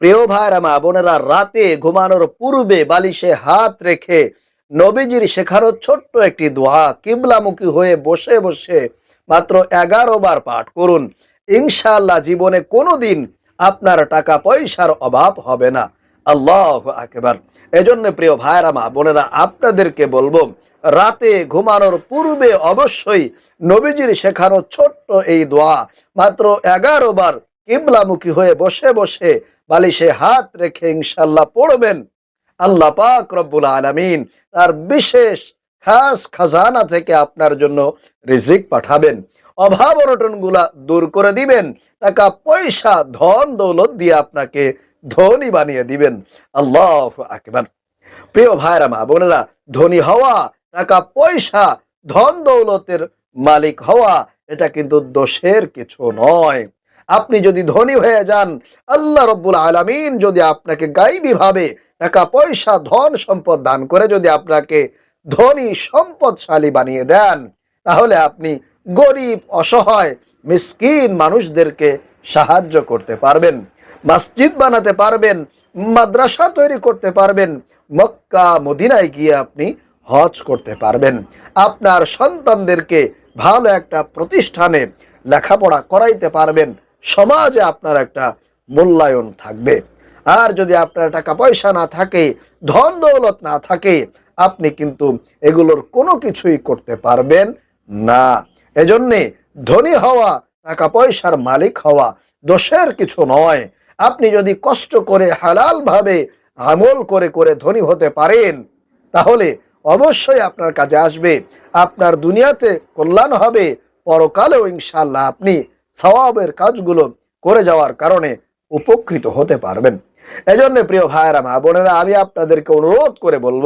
প্রিয় ভাইরা মা বোনেরা রাতে ঘুমানোর পূর্বে বালিশে হাত রেখে নবীজির শেখানো ছোট্ট একটি দোয়া কিবলামুখী হয়ে বসে বসে মাত্র এগারো বার পাঠ করুন। ইনশাআল্লাহ জীবনে কোনোদিন আপনার টাকা পয়সার অভাব হবে না। আল্লাহ একেবার এজন্য প্রিয় ভাইরা মা বোনেরা আপনাদেরকে বলব, রাতে ঘুমানোর পূর্বে অবশ্যই নবীজির শেখানো ছোট্ট এই দোয়া মাত্র এগারো বার কিবলামুখী হয়ে বসে বসে বালিশে হাত রেখে ইনশাল্লাহ পড়বেন। আল্লাহ পাক রব্বুল আলামিন তার বিশেষ খাস খাজানা থেকে আপনার জন্য রিজিক পাঠাবেন। অভাব অনটনগুলা দূর করে দিবেন। টাকা, পয়সা, ধন, দৌলত দিয়ে আপনাকে ধনী বানিয়ে দিবেন। আল্লাহ আকবার। প্রিয় ভাইরা, মা বোনেরা, ধনী হওয়া, টাকা, পয়সা, ধন, দৌলতের মালিক হওয়া, এটা কিন্তু দোষের কিছু নয়। আপনি যদি ধনী হয়ে যান, আল্লাহ রব্বুল আলামিন যদি আপনাকে গাইবী ভাবে টাকা পয়সা, ধন সম্পদ দান করে যদি আপনাকে ধনী, সম্পদশালী বানিয়ে দেন, তাহলে আপনি গরিব, অসহায়, মিসকিন মানুষদেরকে সাহায্য করতে পারবেন, মসজিদ বানাতে পারবেন, মাদ্রাসা তৈরি করতে পারবেন, মক্কা, মদিনায় গিয়ে আপনি হজ করতে পারবেন। আপনার সন্তানদেরকে ভালো একটা প্রতিষ্ঠানে লেখাপড়া করাইতে পারবেন সমাজে আপনার একটা মূল্যায়ন থাকবে। আর যদি আপনার টাকা পয়সা না থাকে, ধন দৌলত না থাকে, আপনি কিন্তু এগুলোর কোনো কিছুই করতে পারবেন না। এজন্যে ধনী হওয়া, টাকা পয়সার মালিক হওয়া দোষের কিছু নয়। আপনি যদি কষ্ট করে হালাল ভাবে আমল করে করে ধনী হতে পারেন, তাহলে অবশ্যই আপনার কাজে আসবে। আপনার দুনিয়াতে কল্যাণ হবে। পরকালেও ইনশাল্লাহ আপনি সওয়াবের কাজগুলো করে যাওয়ার কারণে উপকৃত হতে পারবেন। এজন্য প্রিয় ভাইয়েরা, মা বোনেরা, আমি আপনাদেরকে অনুরোধ করে বলব,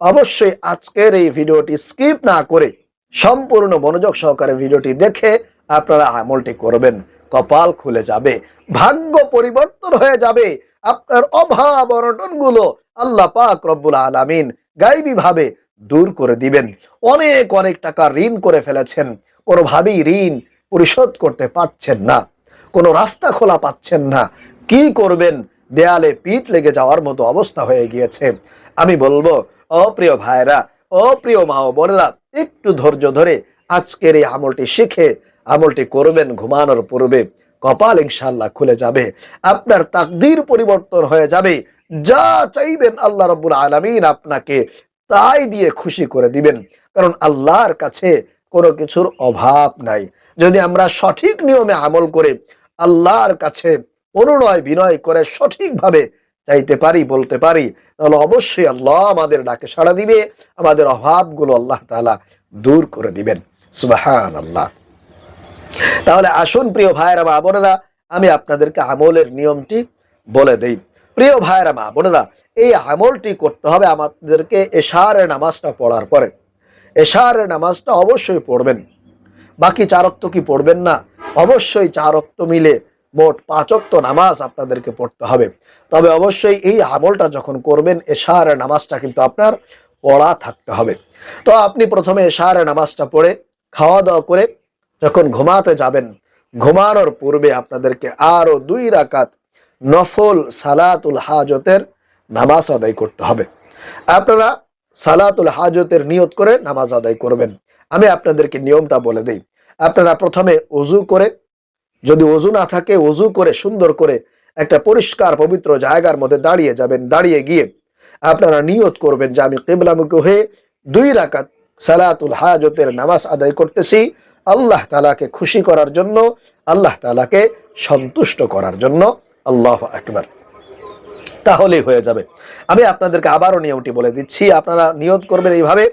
অবশ্যই আজকের এই ভিডিওটি স্কিপ না করে সম্পূর্ণ মনোযোগ সহকারে ভিডিওটি দেখে আপনারা আমলটি করবেন। কপাল খুলে যাবে, ভাগ্য পরিবর্তন হয়ে যাবে, আপনার অভাব অনটনগুলো আল্লাহ পাক রব্বুল আলামিন গাইবী ভাবে দূর করে দিবেন। অনেক অনেক টাকা ঋণ করে ফেলেছেন। কোনোভাবেই ঋণ পরিশোধ করতে পারছেন না, কোনো রাস্তা খোলা পাচ্ছেন না, কি করবেন? দেয়ালে পিঠ লেগে যাওয়ার মতো অবস্থা হয়ে গিয়েছে। আমি বলব অপ্রিয় ভাইরা অপ্রিয় মা বোনেরা, একটু ধৈর্য ধরে আজকের এই আমলটি শিখে, আমলটি করবেন ঘুমানোর পূর্বে। কপাল ইনশাল্লাহ খুলে যাবে। আপনার তাকদির পরিবর্তন হয়ে যাবে। যা চাইবেন আল্লাহ রব্বুল আলমিন আপনাকে তাই দিয়ে খুশি করে দিবেন। কারণ আল্লাহর কাছে কোনো কিছুর অভাব নাই। যদি আমরা সঠিক নিয়মে আমল করে আল্লাহর কাছে অনুনয় বিনয় করে সঠিকভাবে চাইতে পারি, বলতে পারি, তাহলে অবশ্যই আল্লাহ আমাদের ডাকে সাড়া দিবে, আমাদের অভাবগুলো আল্লাহ তাআলা দূর করে দিবেন। সুবাহান আল্লাহ তাহলে আসুন প্রিয় ভাইয়েরা, মা বোনেরা, আমি আপনাদেরকে আমলের নিয়মটি বলে দেই। প্রিয় ভাইয়েরা, মা বোনেরা, এই আমলটি করতে হবে আমাদেরকে এশারের নামাজটা পড়ার পরে। এশারের নামাজটা অবশ্যই পড়বেন। বাকি চারক্ত কি পড়বেন না? অবশ্যই চার চারক্ত মিলে মোট পাঁচক্ত নামাজ আপনাদেরকে পড়তে হবে। তবে অবশ্যই এই আমলটা যখন করবেন এশারের নামাজটা কিন্তু আপনার পড়া থাকতে হবে। তো আপনি প্রথমে এশারের নামাজটা পড়ে খাওয়া দাওয়া করে যখন ঘুমাতে যাবেন, ঘুমানোর পূর্বে আপনাদেরকে আরও দুই রাকাত নফল সালাতুল হাজতের নামাজ আদায় করতে হবে। আপনারা সালাতুল হাজতের নিয়ত করে নামাজ আদায় করবেন। আমি আপনাদেরকে নিয়মটা বলে দেই। আপনারা প্রথমে অজু করে, যদি অজু না থাকে অজু করে, সুন্দর করে একটা পরিষ্কার, পবিত্র জায়গার মধ্যে দাঁড়িয়ে যাবেন, দাঁড়িয়ে গিয়ে আপনারা নিয়ত করবেন যে আমি কেবলামুখী হয়ে দুই রাকাত সালাতুল হাজতের নামাজ আদায় করতেছি। আল্লাহ তালাকে খুশি করার জন্য, আল্লাহ তালাকে সন্তুষ্ট করার জন্য। আল্লাহ আকবার। তাহলেই হয়ে যাবে। আমি আপনাদেরকে আবারও নিয়মটি বলে দিচ্ছি। আপনারা নিয়ত করবেন এইভাবে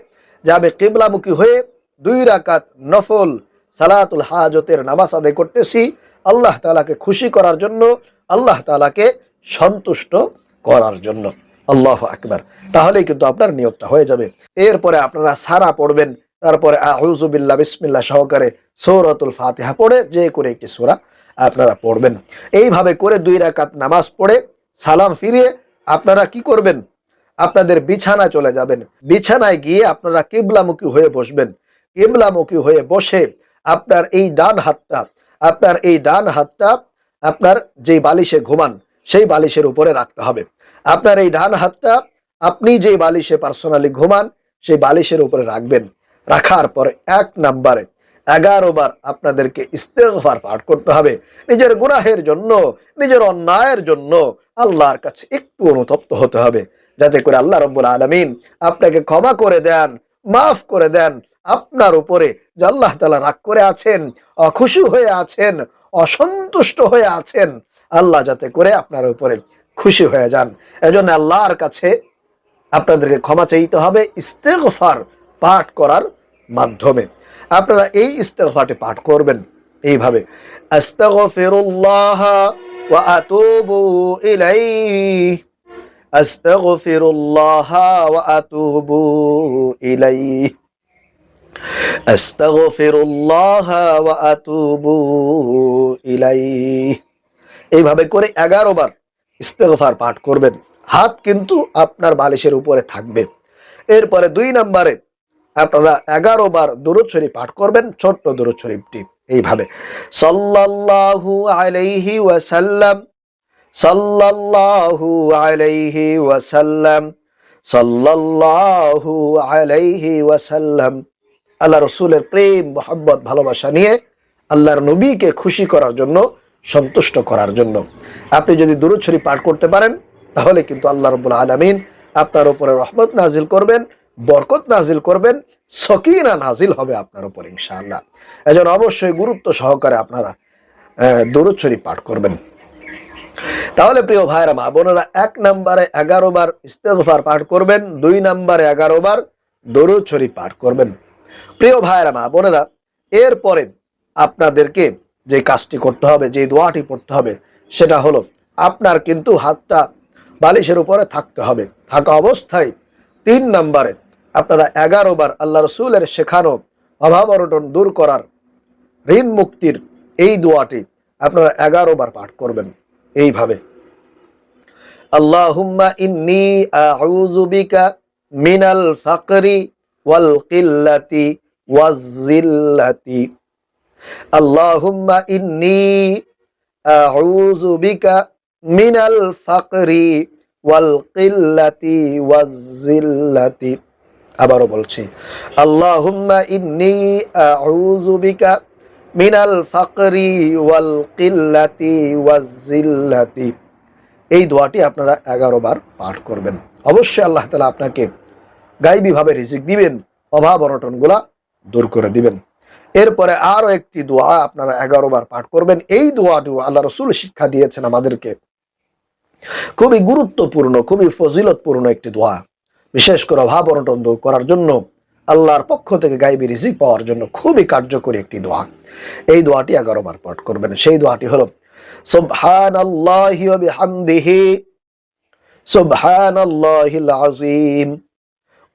যে আমি কেবলামুখী হয়ে দুই রাকাত নফল সালাতুল হাজতের নামাজ আদায় করতেছি, আল্লাহ তালাকে খুশি করার জন্য, আল্লাহ তালাকে সন্তুষ্ট করার জন্য। আল্লাহ আকবার। তাহলেই কিন্তু আপনার নিয়তটা হয়ে যাবে। এরপরে আপনারা সারা পড়বেন, তারপরে আহুজুবিল্লাহ বিসমিল্লা সহকারে সৌরতুল ফাতেহা পড়ে যে করে একটি সুরা আপনারা পড়বেন। এইভাবে করে দুই রাকাত নামাজ পড়ে সালাম ফিরিয়ে আপনারা কি করবেন? আপনাদের বিছানা চলে যাবেন। বিছানায় গিয়ে আপনারা কিবলামুখী হয়ে বসবেন। কিবলামুখী হয়ে বসে আপনার এই ডান হাতটা, আপনার এই ডান হাতটা, আপনার যে বালিশে ঘুমান, সেই বালিশের উপরে রাখতে হবে। আপনার এই ডান হাতটা, আপনি যে বালিশে পার্সোনালি ঘুমান, সেই বালিশের উপরে রাখবেন। রাখার পরে এক নাম্বারে এগারো বার আপনাদেরকে ইস্তেগফার পাঠ করতে হবে। নিজের গুনাহের জন্য, নিজের অন্যায়ের জন্য আল্লাহর কাছে একটু অনুতপ্ত হতে হবে। যাতে করে আল্লাহ রব্বুল আলমিন আপনাকে ক্ষমা করে দেন, মাফ করে দেন আপনার উপরে যে আল্লাহ তালা রাগ করে আছেন, অখুশি হয়ে আছেন, অসন্তুষ্ট হয়ে আছেন, আল্লাহ যাতে করে আপনার উপরে খুশি হয়ে যান। এজন্য আল্লাহর কাছে আপনাদেরকে ক্ষমা চাইতে হবে, ইস্তেগফার পাঠ করার মাধ্যমে। আপনারা এই ইস্তেগফারটি পাঠ করবেন এইভাবে, আস্তাগফিরুল্লাহ ওয়া ওয়া আতুবু ইলাইহি এইভাবে করে এগারো বার ইস্তেগফার পাঠ করবেন। হাত কিন্তু আপনার বালিশের উপরে থাকবে। এরপরে দুই নম্বরে আপনারা এগারো বার দুরুদ শরীফ পাঠ করবেন, ছোট্ট দুরুদ শরীফটি। এইভাবে, সাল্লাল্লাহু আলাইহি ওয়াসাল্লাম, সাল্লাল্লাহু আলাইহি ওয়াসাল্লাম, সাল্লাল্লাহু আলাইহি ওয়াসাল্লাম আল্লাহ রসুলের প্রেম, মোহাব্বত, ভালোবাসা নিয়ে আল্লাহর নবীকে খুশি করার জন্য, সন্তুষ্ট করার জন্য। আপনি যদি দুরুদ শরীফ পাঠ করতে পারেন, তাহলে কিন্তু আল্লাহ রবুল আলমিন আপনার উপরে রহমত নাজিল করবেন, বরকত নাজিল করবেন, সকিনা নাজিল হবে আপনার উপর ইনশাআল্লাহ। এজন্য অবশ্যই গুরুত্ব সহকারে আপনারা শরীফ পাঠ করবেন। তাহলে প্রিয় ভাইরা মা বোনেরা, এক নম্বরে এগারো বার ইস্তেগফার পাঠ করবেন, দুই নম্বরে এগারো বার শরীফ পাঠ করবেন। প্রিয় ভাইরা মা বোনেরা এরপরে আপনাদেরকে যে কাজটি করতে হবে, যে দোয়াটি পড়তে হবে, সেটা হলো আপনার কিন্তু হাতটা বালিশের উপরে থাকতে হবে। থাকা অবস্থায় তিন নম্বরে আপনারা এগারো বার আল্লাহ রসুলের শেখানো অভাব অনটন দূর করার ঋণ মুক্তির এই দোয়াটি আপনারা এগারো বার পাঠ করবেন। এইভাবে। আল্লাহুম্মা ইন্নি আউযু মিনাল ফাকরি ওয়াল কিল্লাতি ওয়াজ-জিল্লাতি। আল্লাহুম্মা ইন্নি আউযু বিকা ফাকরি ওয়াল কিল্লাতি ওয়াজ-জিল্লাতি। আবারও বলছি, আল্লাহুম্মা ইন্নি আউযু বিকা মিনাল ফাকরি ওয়াল কিল্লাতি ওয়াজ-জিল্লাতি। এই দোয়াটি আপনারা এগারো বার পাঠ করবেন। অবশ্যই আল্লাহ তালা আপনাকে গাইবীভাবে রিজিক দিবেন, অভাব অনটনগুলা দূর করে দিবেন। এরপরে আরও একটি দোয়া আপনারা এগারো বার পাঠ করবেন। এই দোয়াটিও আল্লাহ রসুল শিক্ষা দিয়েছেন আমাদেরকে। খুবই গুরুত্বপূর্ণ, খুবই ফজিলতপূর্ণ একটি দোয়া। বিশেষ করে অভাব অনটন দূর করার জন্য আল্লাহর পক্ষ থেকে গাইবি রিজিক পাওয়ার জন্য খুবই কার্যকরী একটি দোয়া। এই দোয়াটি এগারো বার পাঠ করবেন। সেই দোয়াটি হল, সুবহানাল্লাহি ওয়া বিহামদিহি, সুবহানাল্লাহিল আযীম।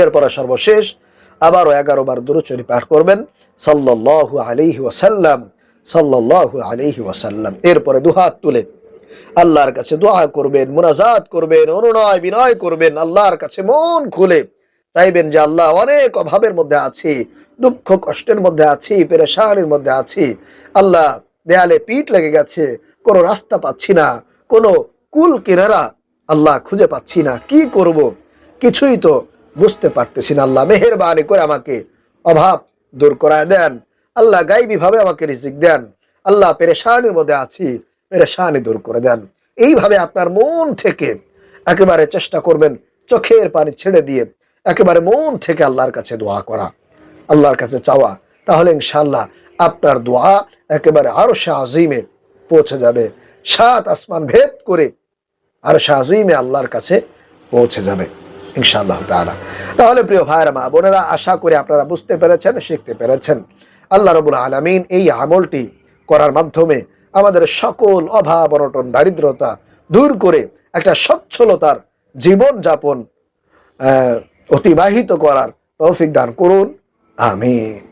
এরপরে সর্বশেষ আবারও এগারো বার দুরুচরি পাঠ করবেন। সাল্লাল্লাহু আলাইহি ওয়াসাল্লাম, সাল্লাল্লাহু আলাইহি ওয়াসাল্লাম। এরপরে দুহাত তুলে আল্লাহর কাছে দোয়া করবেন, মুনাজাত করবেন, অনুনয় বিনয় করবেন, আল্লাহর কাছে মন খুলে চাইবেন যে আল্লাহ অনেক অভাবের মধ্যে আছি, দুঃখ কষ্টের মধ্যে আছি, পেরেশানির মধ্যে আছি। আল্লাহ দেয়ালে পিঠ লেগে গেছে, কোনো রাস্তা পাচ্ছি না, কোনো কুল কিনারা আল্লাহ খুঁজে পাচ্ছি না, কি করব? কিছুই তো বুঝতে পারতেছি না। আল্লাহ মেহেরবানি করে আমাকে অভাব দূর করায় দেন। আল্লাহ গাইবী ভাবে আমাকে রিজিক দেন। আল্লাহ পেরেশানির মধ্যে আছি, পেরেশানি দূর করে দেন। এইভাবে আপনার মন থেকে একেবারে চেষ্টা করবেন চোখের পানি ছেড়ে দিয়ে, একেবারে মন থেকে আল্লাহর কাছে দোয়া করা, আল্লাহর কাছে চাওয়া। তাহলে ইনশাল্লাহ আপনার দোয়া একেবারে আরও সে আজিমে পৌঁছে যাবে। সাত আসমান ভেদ করে আরও সে আজিমে আল্লাহর কাছে পৌঁছে যাবে। ইনশাআল্লাহ তাআলা। তাহলে প্রিয় ভাইরা মা বোনেরা, আশা করে আপনারা বুঝতে পেরেছেন, শিখতে পেরেছেন। আল্লাহ রবুল আলমিন এই আমলটি করার মাধ্যমে আমাদের সকল অভাব, অনটন, দারিদ্রতা দূর করে একটা সচ্ছলতার জীবন যাপন অতিবাহিত করার তৌফিক দান করুন। আমিন।